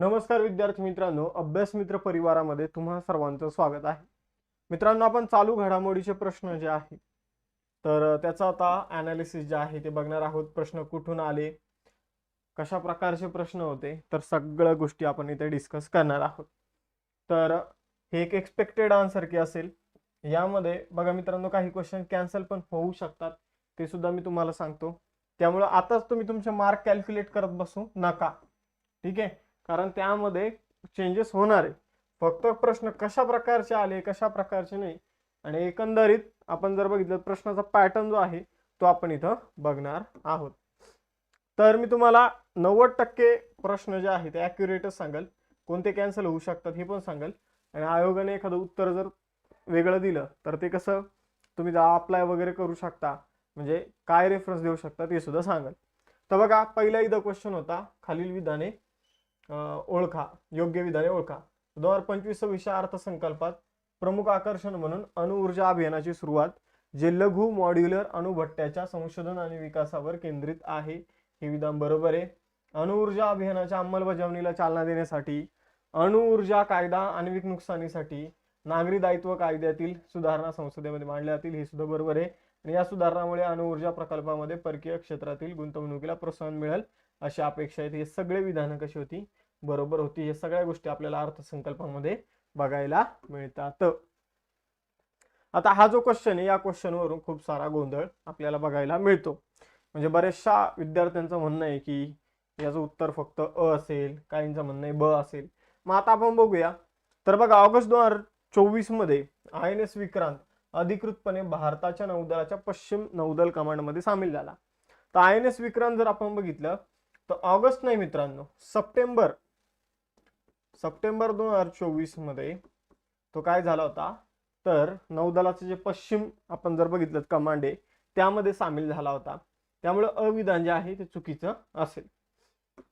नमस्कार विद्यार्थी मित्रांनो अभ्यास मित्र परिवारामध्ये तुम्हा सर्वांचं स्वागत आहे. मित्रांनो आपण चालू घडामोडीचे प्रश्न जे आहेत तर त्याचा आता अनालिसिस जे आहे ते बघणार आहोत. प्रश्न कुठून आले कशा प्रकारचे प्रश्न होते तर सगळ्या गोष्टी आपण इथे डिस्कस करणार आहोत. तर हे एक एक्सपेक्टेड आन्सर की असेल. यामध्ये बघा मित्रांनो काही क्वेश्चन कॅन्सल पण होऊ शकतात ते सुद्धा मी तुम्हाला सांगतो. त्यामुळं आताच तुम्ही तुमचे मार्क कॅल्क्युलेट करत बसू नका. ठीक आहे? कारण त्यामध्ये चेंजेस होणार आहे. फक्त प्रश्न कशा प्रकारचे आले कशा प्रकारचे नाही. आणि एकंदरीत आपण जर बघितलं प्रश्नाचा पॅटर्न जो आहे तो आपण इथं बघणार आहोत. तर मी तुम्हाला नव्वद टक्के प्रश्न जे आहे ते ॲक्युरेटच सांगाल. कोणते कॅन्सल होऊ शकतात हे पण सांगाल. आणि आयोगाने एखादं उत्तर जर वेगळं दिलं तर ते कसं? तुम्ही जा अप्लाय वगैरे करू शकता. म्हणजे काय रेफरन्स देऊ शकता ते सुद्धा सांगाल. तर बघा पहिला इथं क्वेश्चन होता खालील विधाने ओळखा योग्य विधाने ओळखा. दोन हजार पंचवीस सव्वीसच्या अर्थसंकल्पात प्रमुख आकर्षण म्हणून अणुऊर्जा अभियानाची सुरुवात जे लघु मॉड्युलर अणुभट्ट्याच्या संशोधन आणि विकासावर केंद्रित आहे. हे विधान बरोबर आहे. अणुऊर्जा अभियानाच्या अंमलबजावणीला चालना देण्यासाठी अणुऊर्जा कायदा आण्विक नुकसानीसाठी नागरी दायित्व कायद्यातील सुधारणा संसदेमध्ये मांडल्या जातील. हे सुद्धा बरोबर आहे. आणि या सुधारणामुळे अणुऊर्जा प्रकल्पामध्ये परकीय क्षेत्रातील गुंतवणुकीला प्रोत्साहन मिळेल. अशी अपेक्षा आहेत. हे सगळे विधानं कशी होती? बरोबर होती. हे सगळ्या गोष्टी आपल्याला अर्थसंकल्पामध्ये बघायला मिळतात. आता हा जो क्वेश्चन आहे या क्वेश्चनवरून खूप सारा गोंधळ आपल्याला बघायला मिळतो. म्हणजे बऱ्याचशा विद्यार्थ्यांचं म्हणणं आहे की याचं उत्तर फक्त अ असेल काहींचं म्हणणं आहे ब असेल. मग आता आपण बघूया. तर बघा ऑगस्ट दोन हजार चोवीसमध्ये आय एन एस विक्रांत अधिकृतपणे भारताच्या नौदलाच्या पश्चिम नौदल कमांडमध्ये सामील झाला. तर आय एन एस विक्रांत जर आपण बघितलं तर ऑगस्ट नाही मित्रांनो सप्टेंबर. सप्टेंबर दोन हजार चोवीसमध्ये तो काय झाला होता? तर नौदलाचं जे पश्चिम आपण जर बघितलं कमांड आहे त्यामध्ये सामील झाला होता. त्यामुळे अविधान जे आहे ते चुकीचं असेल.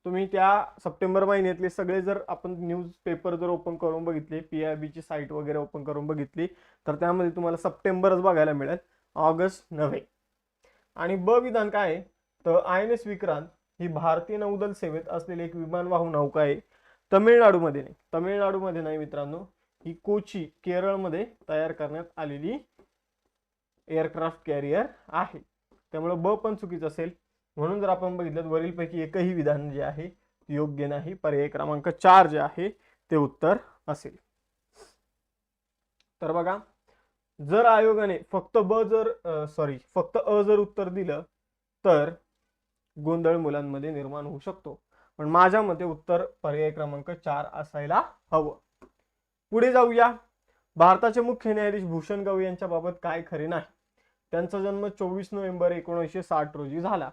तुम्ही त्या सप्टेंबर महिन्यातले सगळे जर आपण न्यूज पेपर जर ओपन करून बघितले पी आय बीची साईट वगैरे ओपन करून बघितली तर त्यामध्ये तुम्हाला सप्टेंबरच बघायला मिळेल ऑगस्ट नव्हे. आणि ब विधान काय आहे? तर आय एन एस विक्रांत ही भारतीय नौदल सेवेत असलेली एक विमानवाहू नौका आहे तमिळनाडूमध्ये नाही. तमिळनाडूमध्ये नाही मित्रांनो. ही कोची केरळमध्ये तयार करण्यात आलेली एअरक्राफ्ट कॅरियर आहे. त्यामुळे ब पण चुकीचं असेल. म्हणून जर आपण बघितलं वरीलपैकी एकही विधान जे आहे योग्य नाही. पर्याय क्रमांक चार जे आहे ते उत्तर असेल. तर बघा जर आयोगाने फक्त ब जर सॉरी फक्त अ जर उत्तर दिलं तर गोंधळ मुलांमध्ये निर्माण होऊ शकतो. पण माझ्या मते उत्तर पर्याय क्रमांक चार असायला हवं. पुढे जाऊया. भारताचे मुख्य न्यायाधीश भूषण गवई यांच्या बाबत काय खरे नाही? त्यांचा जन्म चोवीस नोव्हेंबर एकोणीसशे साठ रोजी झाला.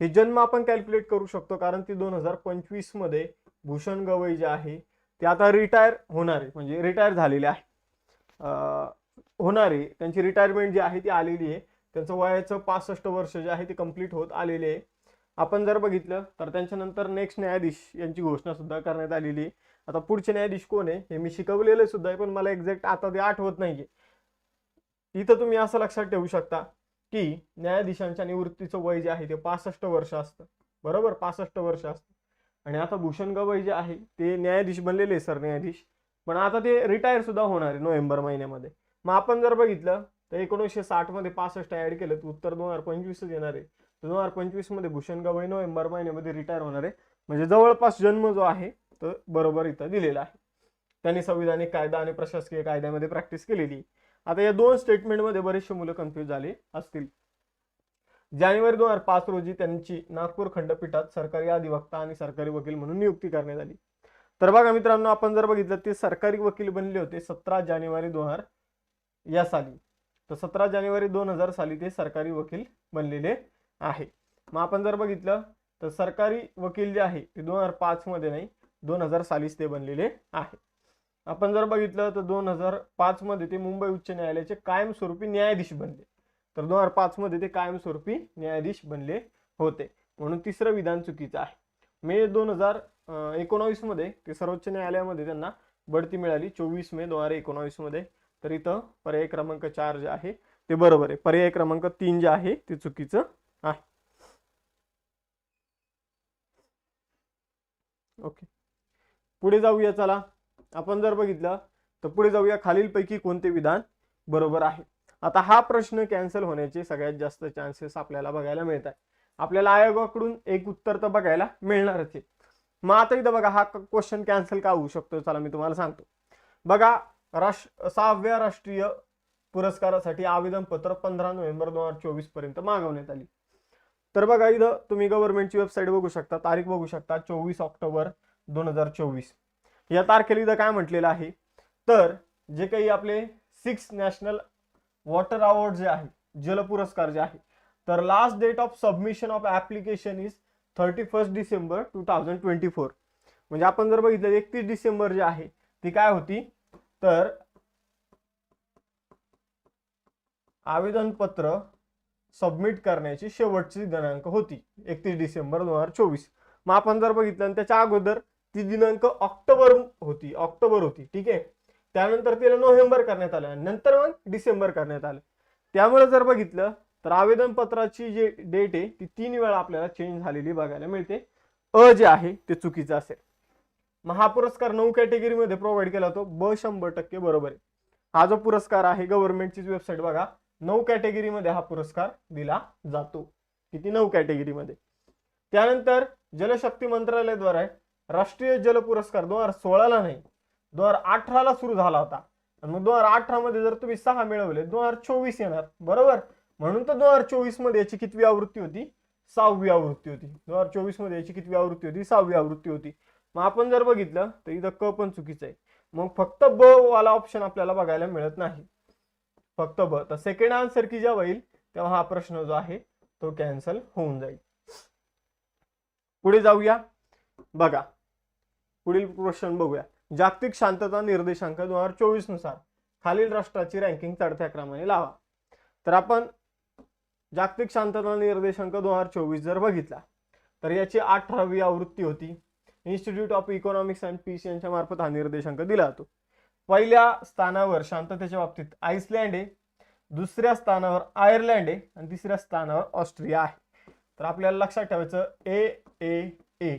हे जन्म आपण कॅल्क्युलेट करू शकतो कारण ती दोन हजार पंचवीसमध्ये भूषण गवई जे आहे ते आता रिटायर होणारे म्हणजे रिटायर झालेले आहे. होणारे त्यांची रिटायरमेंट जी आहे ती आलेली आहे. त्यांचं वयाचं पासष्ट वर्ष जे आहे ते कंप्लीट होत आलेले आहे. आपण जर बघितलं तर त्यांच्यानंतर नेक्स्ट न्यायाधीश यांची घोषणा सुद्धा करण्यात आलेली आहे. आता पुढचे न्यायाधीश कोण आहे हे मी शिकवलेलं सुद्धा आहे पण मला एक्झॅक्ट आता ते आठवत नाहीये. इथं तुम्ही असं लक्षात ठेवू शकता की न्यायाधीशांच्या निवृत्तीचं वय जे आहे ते पासष्ट वर्ष असतं. बरोबर? पासष्ट वर्ष असतं. आणि आता भूषण गवई जे आहे ते न्यायाधीश बनलेले आहे सरन्यायाधीश पण आता ते रिटायर सुद्धा होणार आहे नोव्हेंबर महिन्यामध्ये. मग आपण जर बघितलं तर एकोणीसशे साठमध्ये पासष्ट ऍड केलं तर उत्तर दोन हजार पंचवीसच येणार आहे. दोन हजार पंचवीसमध्ये भूषण गवई नोव्हेंबर महिन्यामध्ये रिटायर होणार आहे. म्हणजे जवळपास जन्म जो आहे तो बरोबर इथं दिलेला आहे. त्यांनी संविधानिक कायदा आणि प्रशासकीय कायद्यामध्ये प्रॅक्टिस केलेली आता या दोन स्टेटमेंटमध्ये बरेचसे मुलं कन्फ्युज झाले असतील. जानेवारी दोन हजार पाच रोजी त्यांची नागपूर खंडपीठात सरकारी अधिवक्ता आणि सरकारी वकील म्हणून नियुक्ती करण्यात आली. तर बघा मित्रांनो आपण जर बघितलं ते सरकारी वकील बनले होते सतरा जानेवारी दोन हजार या साली. तर सतरा जानेवारी दोन हजार साली ते सरकारी वकील बनलेले आहे. मग आपण जर बघितलं तर सरकारी वकील जे आहे ते दोन हजार पाचमध्ये नाही दोन हजार सालीस ते बनलेले आहे. आपण जर बघितलं तर दोन हजार पाचमध्ये ते मुंबई उच्च न्यायालयाचे कायमस्वरूपी न्यायाधीश बनले. तर दोन हजार पाचमध्ये ते कायमस्वरूपी न्यायाधीश बनले होते. म्हणून तिसरं विधान चुकीचं आहे. मे दोन हजार एकोणावीसमध्ये ते सर्वोच्च न्यायालयामध्ये त्यांना बढती मिळाली. चोवीस मे दोन हजार एकोणावीसमध्ये तर इथं पर्याय क्रमांक चार जे आहे ते बरोबर आहे. पर्याय क्रमांक तीन जे आहे ते चुकीचं आहे ओके पुढे जाऊया चला. आपण जर बघितलं तर पुढे जाऊया खालीलपैकी कोणते विधान बरोबर आहे? आता हा प्रश्न कॅन्सल होण्याचे सगळ्यात जास्त चान्सेस आपल्याला बघायला मिळत आहे आपल्याला आयोगाकडून एक उत्तर तर बघायला मिळणारच आहे. मग आता इथं बघा हा क्वेश्चन कॅन्सल का होऊ शकतो? चला मी तुम्हाला सांगतो. बघा राष्ट्र सहाव्या राष्ट्रीय पुरस्कारासाठी आवेदन पत्र पंधरा नोव्हेंबर दोन हजार चोवीसपर्यंत मागवण्यात आली. तर बघा इथं तुम्ही गव्हर्नमेंटची वेबसाईट बघू शकता. तारीख बघू शकता चोवीस ऑक्टोबर दोन हजार चोवीस. या तारखेला इथं काय म्हटलेलं आहे? तर जे काही आपले सिक्स नॅशनल वॉटर अवॉर्ड जे आहे जल पुरस्कार जे आहे तर last date of submission of application is thirty first December two thousand twenty four म्हणजे आपण जर बघितलं एकतीस डिसेंबर जे आहे ती काय होती? तर आवेदनपत्र सबमिट करण्याची शेवटची दिनांक होती. एकतीस डिसेंबर दोन हजार चोवीस. मग आपण जर बघितलं आणि त्याच्या अगोदर ती दिनांक ऑक्टोबर होती ऑक्टोबर होती ठीक आहे? त्यानंतर तिला नोव्हेंबर करण्यात आलं नंतर मग डिसेंबर करण्यात आलं. त्यामुळे जर बघितलं तर आवेदनपत्राची जी डेट आहे ती तीन वेळा आपल्याला चेंज झालेली बघायला मिळते. अ जे आहे ते चुकीचं असेल. मग हा पुरस्कार नऊ कॅटेगरीमध्ये प्रोव्हाइड केला होतो. ब शंभर टक्के बरोबर आहे. हा जो पुरस्कार आहे गव्हर्नमेंटचीच वेबसाईट बघा. नऊ कॅटेगरीमध्ये हा पुरस्कार दिला जातो. किती? नऊ कॅटेगरीमध्ये. त्यानंतर जलशक्ती मंत्रालयाद्वारे राष्ट्रीय जल पुरस्कार दोन हजार सोळाला नाही दोन हजार अठराला सुरू झाला होता. आणि मग दोन हजार अठरामध्ये जर तुम्ही सहा मिळवले दोन हजार चोवीस येणार. बरोबर? म्हणून तर दोन हजार चोवीसमध्ये याची कितवी आवृत्ती होती? सहावी आवृत्ती होती. दोन हजार चोवीसमध्ये याची कितवी आवृत्ती होती? सहावी आवृत्ती होती. मग आपण जर बघितलं तर इथं क पण चुकीचं आहे. मग फक्त ब वाला ऑप्शन आपल्याला बघायला मिळत नाही. फक्त ब तर सेकंड आन्सर की जेव्हा येईल तेव्हा हा प्रश्न जो आहे तो कॅन्सल होऊन जाईल. पुढे जाऊया. बघा. पुढील क्वेश्चन बघूया. जागतिक शांतता निर्देशांक दोन हजार चोवीसनुसार खालील राष्ट्राची रँकिंग चढत्या क्रमाने लावा. तर आपण जागतिक शांतता निर्देशांक दोन हजार चोवीस जर बघितला तर याची अठरावी आवृत्ती होती. Institute of economics and peace यांच्या मार्फत हा निर्देशांक दिला जातो. पहिल्या स्थानावर शांततेच्या बाबतीत आईसलँड आहे दुसऱ्या स्थानावर आयर्लंड आहे आणि तिसऱ्या स्थानावर ऑस्ट्रिया आहे. तर आपल्याला लक्षात ठेवायचं ए ए ए.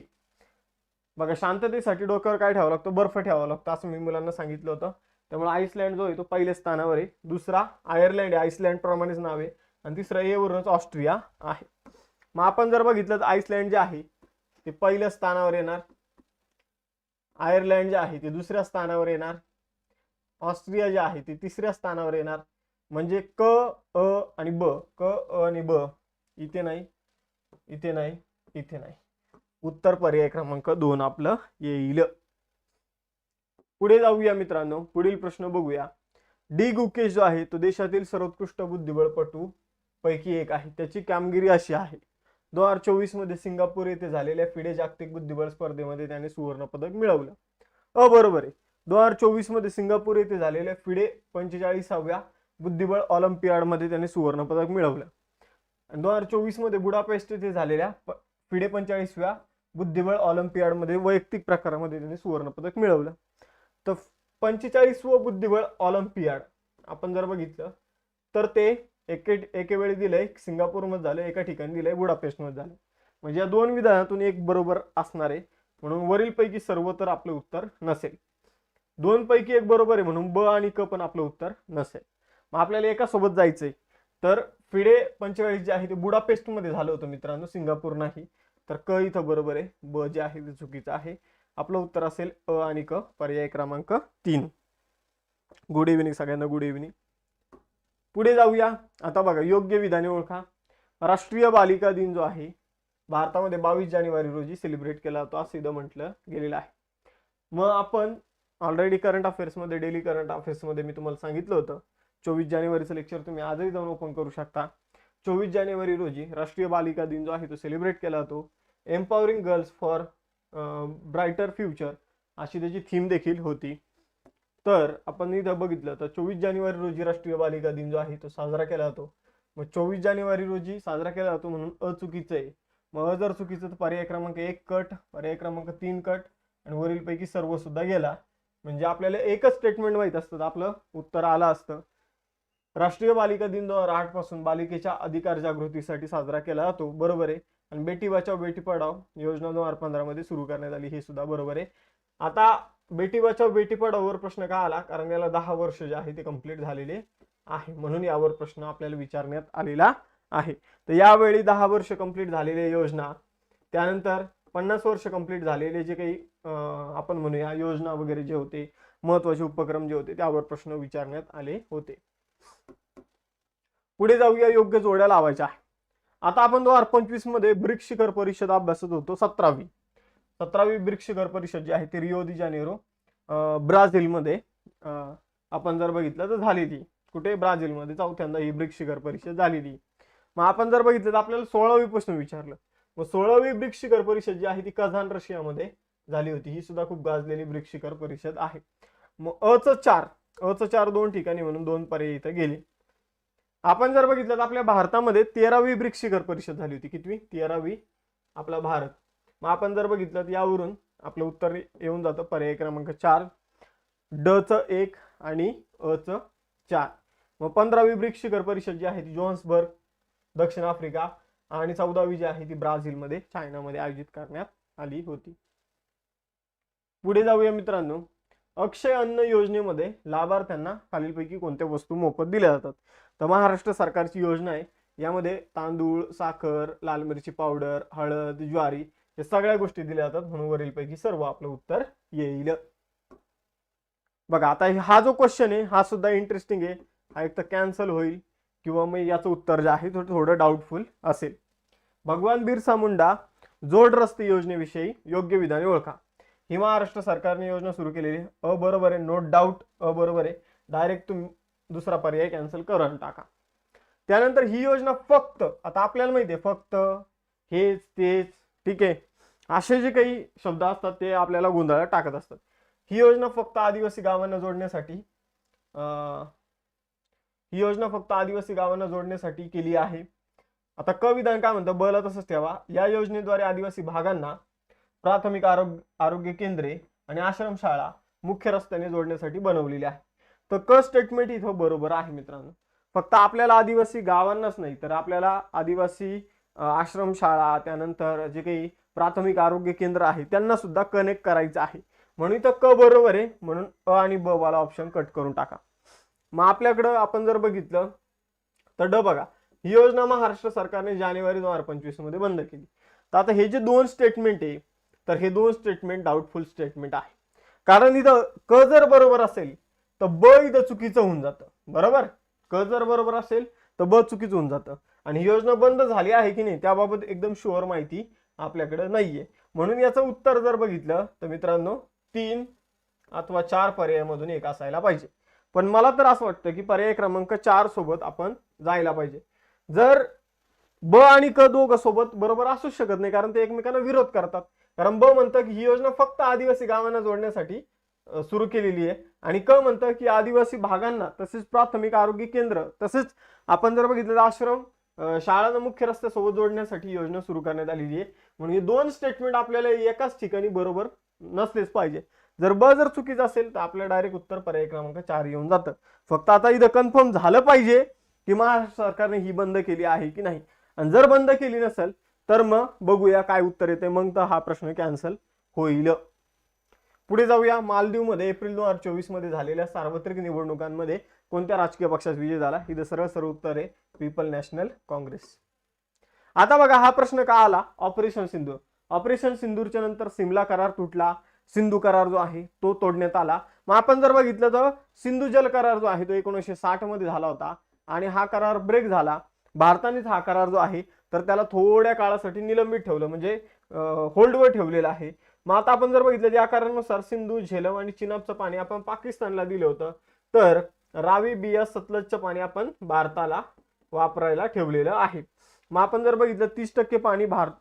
बघा शांततेसाठी डोक्यावर काय ठेवावं लागतं? बर्फ ठेवावं लागतं असं मी मुलांना सांगितलं होतं. त्यामुळे आईसलँड जो आहे तो पहिल्या स्थानावर आहे दुसरा आयर्लंड आहे आईसलँड प्रमाणेच नाव आहे आणि तिसरा ए वरूनच ऑस्ट्रिया आहे. मग आपण जर बघितलं तर आईसलँड जे आहे ते पहिल्या स्थानावर येणार आयर्लंड जे आहे ते दुसऱ्या स्थानावर येणार ऑस्ट्रिया जे आहे ते तिसऱ्या स्थानावर येणार. म्हणजे क अ आणि ब. क अ आणि ब. इथे नाही इथे नाही इथे नाही. उत्तर पर्याय क्रमांक दोन आपलं येईल. पुढे जाऊया मित्रांनो. पुढील प्रश्न बघूया. डी गुकेश जो आहे तो देशातील सर्वोत्कृष्ट बुद्धिबळपटू पैकी एक आहे. त्याची कामगिरी अशी आहे. दोन हजार चोवीसमध्ये सिंगापूर येथे झालेल्या फिडे जागतिक बुद्धिबळ स्पर्धेमध्ये त्याने सुवर्ण पदक मिळवलं. अ बरोबर आहे. दोन हजार चोवीसमध्ये सिंगापूर येथे झालेल्या फिडे पंचेचाळीसाव्या बुद्धिबळ ऑलिम्पियाडमध्ये त्याने सुवर्णपदक मिळवलं. आणि दोन हजार चोवीसमध्ये बुडापेस्ट येथे झालेल्या फिडे पंचेचाळीसव्या बुद्धिबळ ऑलिम्पियाडमध्ये वैयक्तिक प्रकारामध्ये त्याने सुवर्णपदक मिळवलं. तर पंचेचाळीसवं बुद्धिबळ ऑलिम्पियाड आपण जर बघितलं तर ते एके एके वेळी दिलंय सिंगापूरमध्ये झालं एका ठिकाणी दिलंय बुडापेस्टमध्ये झालं. म्हणजे या दोन विधानातून एक बरोबर असणार आहे म्हणून वरीलपैकी सर्व तर आपलं उत्तर नसेल. दोन पैकी एक बरोबर आहे म्हणून ब आणि क पण आपलं उत्तर नसेल. मग आपल्याला एका सोबत जायचंय. तर फिडे पंचेचाळीस जे आहे ते बुडापेस्टमध्ये झालं होतं मित्रांनो सिंगापूर नाही. तर क इथं बरोबर आहे. ब जे आहे ते चुकीचं आहे. आपलं उत्तर असेल अ आणि क. पर्याय क्रमांक तीन. गुड इव्हिनिंग सगळ्यांना गुड इव्हिनिंग पुढे जाऊया. आता बघा योग्य विधाने ओळखा. राष्ट्रीय बालिका दिन जो आहे भारतामध्ये बावीस जानेवारी रोजी सेलिब्रेट केला जातो असं इथं म्हटलं गेलेलं आहे. मग आपण ऑलरेडी करंट अफेअर्समध्ये डेली करंट अफेअर्समध्ये मी तुम्हाला सांगितलं होतं. चोवीस जानेवारीचं लेक्चर तुम्ही आजही जाऊन ओपन करू शकता. चोवीस जानेवारी रोजी राष्ट्रीय बालिका दिन जो आहे तो सेलिब्रेट केला जातो. Empowering girls for brighter future अशी त्याची थीम देखील होती. तर आपण इथं बघितलं तर चोवीस जानेवारी रोजी राष्ट्रीय बालिका दिन जो आहे तो साजरा केला जातो. मग चोवीस जानेवारी रोजी साजरा केला जातो म्हणून अचुकीचं आहे. मग अ जर चुकीचं तर पर्याय क्रमांक एक कट पर्याय क्रमांक तीन कट आणि वरीलपैकी सर्व सुद्धा गेला. म्हणजे आपल्याला एकच स्टेटमेंट माहीत असतं. आपलं उत्तर आलं असतं. राष्ट्रीय बालिका दिन दोन हजार आठपासून बालिकेच्या अधिकार जागृतीसाठी साजरा केला जातो. बरोबर आहे. आणि बेटी बचाव बेटी पढाव योजना दोन हजार पंधरा मध्ये सुरू करण्यात आली. हे सुद्धा बरोबर आहे. आता बेटी बचाव बेटी पढाओवर प्रश्न का आला? कारण याला दहा वर्ष जे आहे ते कंप्लीट झालेले आहे. म्हणून यावर प्रश्न आपल्याला विचारण्यात आलेला आहे. तर यावेळी दहा वर्ष कंप्लीट झालेल्या योजना त्यानंतर पन्नास वर्ष कंप्लीट झालेले जे काही आपण म्हणूया योजना वगैरे जे होते महत्त्वाचे उपक्रम जे होते त्यावर प्रश्न विचारण्यात आले होते. पुढे जाऊया योग्य जोड्या लावायच्या. आता आपण दोन हजार पंचवीसमध्ये ब्रिक्स शिखर परिषद अभ्यासत होतो सतरावी. सतरावी ब्रिक्स शिखर परिषद जी आहे ती रिओ दि जानेरो ब्राझीलमध्ये आपण जर बघितलं तर झालेली कुठे? ब्राझीलमध्ये चौथ्यांदा ही ब्रिक्स शिखर परिषद झालेली. मग आपण जर बघितलं तर आपल्याला सोळावी प्रश्न विचारलं. मग सोळावी ब्रिक्स शिखर परिषद जी आहे ती कझान रशियामध्ये झाली होती. ही सुद्धा खूप गाजलेली ब्रिक्स शिखर परिषद आहे. मग अ च चार अ च चार दोन ठिकाणी म्हणून दोन पर्याय इथं गेले. आपण जर बघितलं तर आपल्या भारतामध्ये तेरावी ब्रिक्स शिखर परिषद झाली होती. कितवी? तेरावी आपला भारत. मग आपण जर बघितलं तर यावरून आपलं उत्तर येऊन जातं पर्याय क्रमांक चार. ड च एक आणि अ च चार. मग पंधरावी ब्रिक्स शिखर परिषद जी आहे ती जोहान्सबर्ग दक्षिण आफ्रिका आणि चौदावी जी आहे ती ब्राझीलमध्ये चायनामध्ये आयोजित करण्यात आली होती. पुढे जाऊया मित्रांनो. अक्षय अन्न योजनेमध्ये लाभार्थ्यांना खालीलपैकी कोणत्या वस्तू मोफत दिल्या जातात? तर महाराष्ट्र सरकारची योजना आहे. यामध्ये तांदूळ साखर लाल मिरची पावडर हळद ज्वारी या सगळ्या गोष्टी दिल्या जातात म्हणून वरीलपैकी सर्व आपलं उत्तर येईल. बघा आता हा जो क्वेश्चन आहे हा सुद्धा इंटरेस्टिंग आहे. हा एक तर कॅन्सल होईल. किंवा मग याचं उत्तर जे आहे थोडं थोडं डाऊटफुल असेल. भगवान बिरसा मुंडा जोड रस्ते योजनेविषयी योग्य विधाने ओळखा. ही महाराष्ट्र सरकारने योजना सुरू केलेली अ बरोबर आहे नो डाऊट अ बरोबर आहे. डायरेक्ट तुम्ही दुसरा पर्याय कॅन्सल करून टाका. त्यानंतर ही योजना फक्त आता आपल्याला माहिती आहे फक्त हेच तेच ठीक आहे. असे जे काही शब्द असतात ते आपल्याला गोंधळात टाकत असतात. ही योजना फक्त आदिवासी गावांना जोडण्यासाठी ही योजना फक्त आदिवासी गावांना जोडण्यासाठी केली आहे. आता क विधान काय म्हणतं? बला तसंच ठेवा. या योजनेद्वारे आदिवासी भागांना प्राथमिक आरोग्य आरोग्य केंद्रे आणि आश्रमशाळा मुख्य रस्त्याने जोडण्यासाठी बनवलेली आहे. तर क स्टेटमेंट इथं बरोबर आहे मित्रांनो. फक्त आपल्याला आदिवासी गावांनाच नाही तर आपल्याला आदिवासी आश्रमशाळा त्यानंतर जे काही प्राथमिक आरोग्य केंद्र आहे त्यांना सुद्धा कनेक्ट करायचं आहे. म्हणून इथं क बरोबर आहे. म्हणून अ आणि ब वाला ऑप्शन कट करून टाका. मग आपल्याकडं आपण जर बघितलं तर ड बघा ही योजना महाराष्ट्र सरकारने जानेवारी दोन हजार पंचवीसमध्ये बंद केली. तर आता हे जे दोन स्टेटमेंट आहे तर हे दोन स्टेटमेंट डाऊटफुल स्टेटमेंट आहे. कारण इथं क जर बरोबर असेल तर ब इथं चुकीचं होऊन जातं. बरोबर? क जर बरोबर असेल तर ब चुकीचं होऊन जातं. आणि ही योजना बंद झाली आहे की नाही त्याबाबत एकदम शुअर माहिती आपल्याकडे नाहीये. म्हणून याचं उत्तर जर बघितलं तर मित्रांनो तीन अथवा चार पर्यायामधून एक असायला पाहिजे. पण मला तर असं वाटतं की पर्याय क्रमांक चार सोबत आपण जायला पाहिजे. जर ब आणि क दोघ सोबत बरोबर असूच शकत नाही कारण ते एकमेकांना विरोध करतात. कारण ब म्हणतं की ही योजना फक्त आदिवासी गावांना जोडण्यासाठी सुरू केलेली आहे. आणि क म्हणतं की आदिवासी भागांना तसेच प्राथमिक आरोग्य केंद्र तसेच आपण जर बघितलं तर आश्रम शाळांना मुख्य रस्त्यासोबत जोडण्यासाठी योजना सुरू करण्यात आलेली आहे. म्हणून हे दोन स्टेटमेंट आपल्याला एकाच ठिकाणी बरोबर नसलेच पाहिजे. जर ब जर चुकीचं असेल तर आपलं डायरेक्ट उत्तर पर्याय क्रमांक चार येऊन जातं. फक्त आता इथं कन्फर्म झालं पाहिजे की महाराष्ट्र सरकारने ही बंद केली आहे की नाही. आणि जर बंद केली नसेल तर मग बघूया काय उत्तर येते मग तर हा प्रश्न कॅन्सल होईल. पुढे जाऊया. मालदीवमध्ये एप्रिल दोन हजार चोवीसमध्ये झालेल्या सार्वत्रिक निवडणुकांमध्ये कोणत्या राजकीय पक्षात विजय झाला? ही सरळ सरळ उत्तर आहे पीपल नॅशनल काँग्रेस आता बघा हा प्रश्न का आला? ऑपरेशन सिंधूर ऑपरेशन सिंधूरच्या नंतर सिमला करार तुटला. सिंधू करार जो आहे तो तोडण्यात आला. मग आपण जर बघितलं तर सिंधू जल करार जो आहे तो एकोणीसशे साठमध्ये झाला होता आणि हा करार ब्रेक झाला. भारतानेच हा करार जो आहे तर त्याला थोड्या काळासाठी निलंबित ठेवलं म्हणजे होल्डवर ठेवलेलं आहे. मग आता आपण जर बघितलं या करारानुसार सिंधू झेलम आणि चिनाबचं पाणी आपण पाकिस्तानला दिलं होतं तर रावी बिया सतलजचं पाणी आपण भारताला वापरायला ठेवलेलं आहे. मग आपण जर बघितलं तीस टक्के पाणी भारत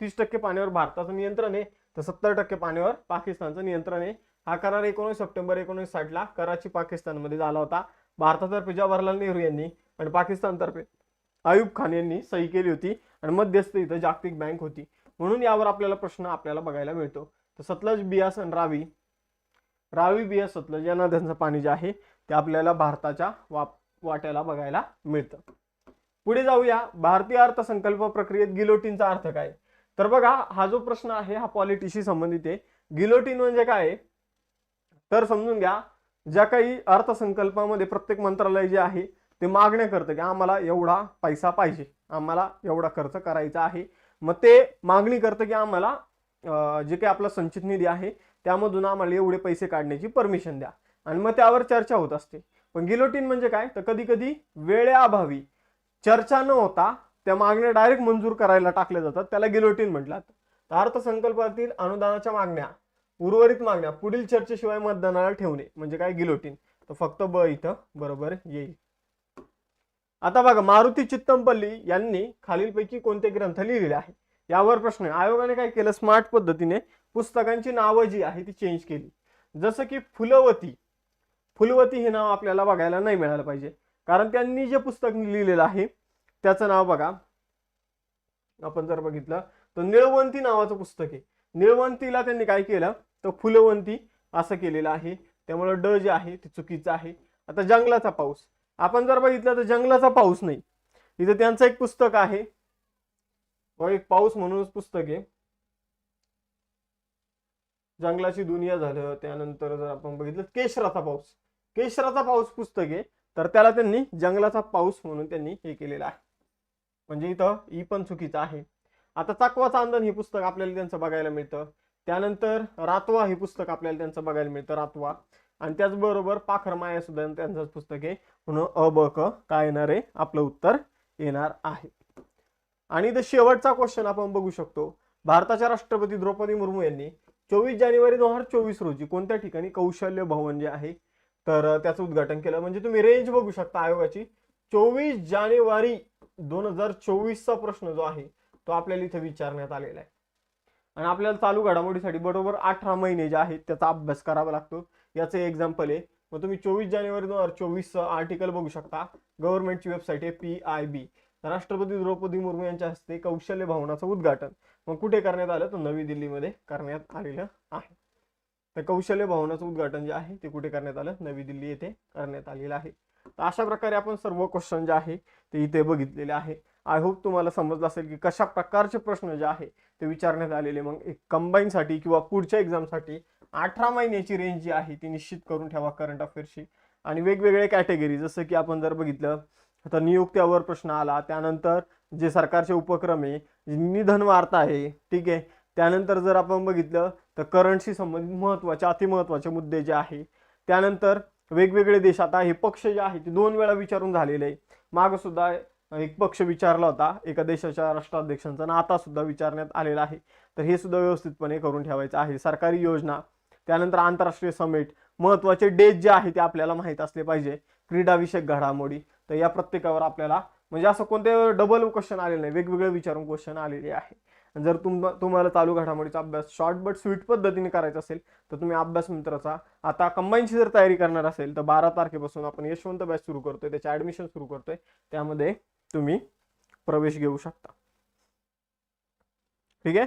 तीस टक्के पाण्यावर भारताचं नियंत्रण आहे. तर सत्तर टक्के पाण्यावर पाकिस्तानचं नियंत्रण आहे. हा करार एकोणीस सप्टेंबर एकोणीस साठला कराची पाकिस्तानमध्ये झाला होता. भारतातर्फे जवाहरलाल नेहरू यांनी आणि पाकिस्तानतर्फे आयुब खान यांनी सही केली होती आणि मध्यस्थ इथं जागतिक बँक होती. म्हणून यावर आपल्याला प्रश्न आपल्याला बघायला मिळतो. तर सतलज बियास आणि रावी रावी बियास सतलज या नद्यांचं पाणी जे आहे ते आपल्याला भारताच्या वाप वाट्याला बघायला मिळतं. पुढे जाऊया. भारतीय अर्थसंकल्प प्रक्रियेत गिलोटीनचा अर्थ काय? तर बघा हा जो प्रश्न आहे हा पॉलिटीशी संबंधित आहे. गिलोटीन म्हणजे काय? तर समजून घ्या ज्या काही अर्थसंकल्पामध्ये प्रत्येक मंत्रालय जे आहे ते मागण्या करतं की आम्हाला एवढा पैसा पाहिजे आम्हाला एवढा खर्च करायचा आहे. मग ते मागणी करतं की आम्हाला जे काही आपला संचित निधी आहे त्यामधून आम्हाला एवढे पैसे काढण्याची परमिशन द्या. आणि मग त्यावर चर्चा होत असते. पण गिलोटीन म्हणजे काय? तर कधी कधी वेळेअभावी चर्चा न होता त्या मागण्या डायरेक्ट मंजूर करायला टाकल्या जातात. त्याला गिलोटीन म्हटलं तर अर्थसंकल्पातील अनुदानाच्या मागण्या उर्वरित मागण्या पुढील चर्चेशिवाय मतदानाला ठेवणे म्हणजे काय? गिलोटीन तर फक्त ब इथं. बरोबर? येईल आता बघा मारुती चित्तमपल्ली यांनी खालीलपैकी कोणते ग्रंथ लिहिलेले आहे यावर प्रश्न आयोगाने काय केलं? स्मार्ट पद्धतीने पुस्तकांची नावं जी आहे ती चेंज केली. जसं की फुलवती. फुलवती हे नाव आपल्याला बघायला नाही मिळालं पाहिजे. कारण त्यांनी जे पुस्तक लिहिलेलं आहे त्याचं नाव बघा. आपण जर बघितलं तर निळवंती नावाचं पुस्तक आहे. निळवंतीला त्यांनी काय केलं? तर फुलवंती असं केलेलं आहे. त्यामुळे ड जे आहे ते चुकीचं आहे. आता जंगलाचा पाऊस. आपण जर बघितलं तर जंगलाचा पाऊस नाही. इथं त्यांचं एक पुस्तक आहे. व एक पाऊस म्हणूनच पुस्तक आहे. जंगलाची दुनिया झालं त्यानंतर जर आपण बघितलं केशराचा पाऊस. केशराचा पाऊस पुस्तक आहे. तर त्याला त्यांनी जंगलाचा पाऊस म्हणून त्यांनी हे केलेलं आहे. म्हणजे इथं ई पण चुकीचं आहे. आता चाकवा चांदण हे पुस्तक आपल्याला त्यांचं बघायला मिळतं. त्यानंतर रातवा हे पुस्तक आपल्याला त्यांचं बघायला मिळतं रातवा. आणि त्याचबरोबर पाखर माया सुद्धा त्यांचंच पुस्तक आहे. म्हणून अ ब क काय येणार आहे? आपलं उत्तर येणार आहे. आणि इथं शेवटचा क्वेश्चन आपण बघू शकतो. भारताच्या राष्ट्रपती द्रौपदी मुर्मू यांनी चोवीस जानेवारी दोन हजार चोवीस रोजी कोणत्या ठिकाणी कौशल्य भवन जे आहे? तर त्याचं उद्घाटन केलं. म्हणजे तुम्ही रेंज बघू शकता आयोगाची. चोवीस जानेवारी दोन हजार चोवीसचा प्रश्न जो आहे तो आपल्याला इथे विचारण्यात आलेला आहे. आणि आपल्याला चालू घडामोडीसाठी बरोबर अठरा महिने जे आहेत त्याचा अभ्यास करावा लागतो. याचं एक्झाम्पल आहे. मग तुम्ही चोवीस जानेवारी दोन हजार चोवीसचं आर्टिकल बघू शकता. गव्हर्नमेंटची वेबसाईट आहे पी आय बी राष्ट्रपती द्रौपदी मुर्मू यांच्या हस्ते कौशल्य भवनाचं उद्घाटन. मग कुठे करण्यात आलं? तर नवी दिल्लीमध्ये करण्यात आलेलं आहे. तर कौशल्य भवनाचं उद्घाटन जे आहे ते कुठे करण्यात आलं? नवी दिल्ली येथे करण्यात आलेलं आहे. तर अशा प्रकारे आपण सर्व क्वेश्चन जे आहे ते इथे बघितलेले आहे. आय होप तुम्हाला समजलं असेल की कशा प्रकारचे प्रश्न जे आहे ते विचारण्यात आलेले. मग एक कंबाईनसाठी किंवा पुढच्या एक्झामसाठी अठरा महिन्याची रेंज जी आहे ती निश्चित करून ठेवा करंट अफेअर्सची आणि वेगवेगळे कॅटेगरी जसं की आपण जर बघितलं तर नियुक्त्यावर प्रश्न आला त्यानंतर जे सरकारचे उपक्रम आहे जे निधन वार्ता आहे ठीक आहे. त्यानंतर जर आपण बघितलं तर करंटशी संबंधित महत्त्वाचे अतिमहत्त्वाचे मुद्दे जे आहे त्यानंतर वेगवेगळे देश. आता हे पक्ष जे आहे ते दोन वेळा विचारून झालेले आहे. मागंसुद्धा एक पक्ष विचारला होता एका देशाच्या राष्ट्राध्यक्षांचा आणि आता सुद्धा विचारण्यात आलेला आहे. तर हे सुद्धा व्यवस्थितपणे करून ठेवायचं आहे. सरकारी योजना त्यानंतर आंतरराष्ट्रीय समिट महत्त्वाचे डेट जे आहे ते आपल्याला माहीत असले पाहिजे. क्रीडाविषयक घडामोडी. तर या प्रत्येकावर आपल्याला म्हणजे असं कोणते डबल क्वेश्चन आलेले नाही वेगवेगळे विचारून क्वेश्चन आलेले आहे. जर तुम तुम्हाला चालू घडामोडीचा अभ्यास शॉर्ट बट स्वीट पद्धतीने करायचा असेल तर तुम्ही अभ्यास मित्राचा आता कंबाईनची जर तयारी करणार असेल तर बारा तारखेपासून आपण यशवंत बॅच सुरू करतोय त्याचे ऍडमिशन सुरू करतोय त्यामध्ये तुम्ही प्रवेश घेऊ शकता. ठीक आहे?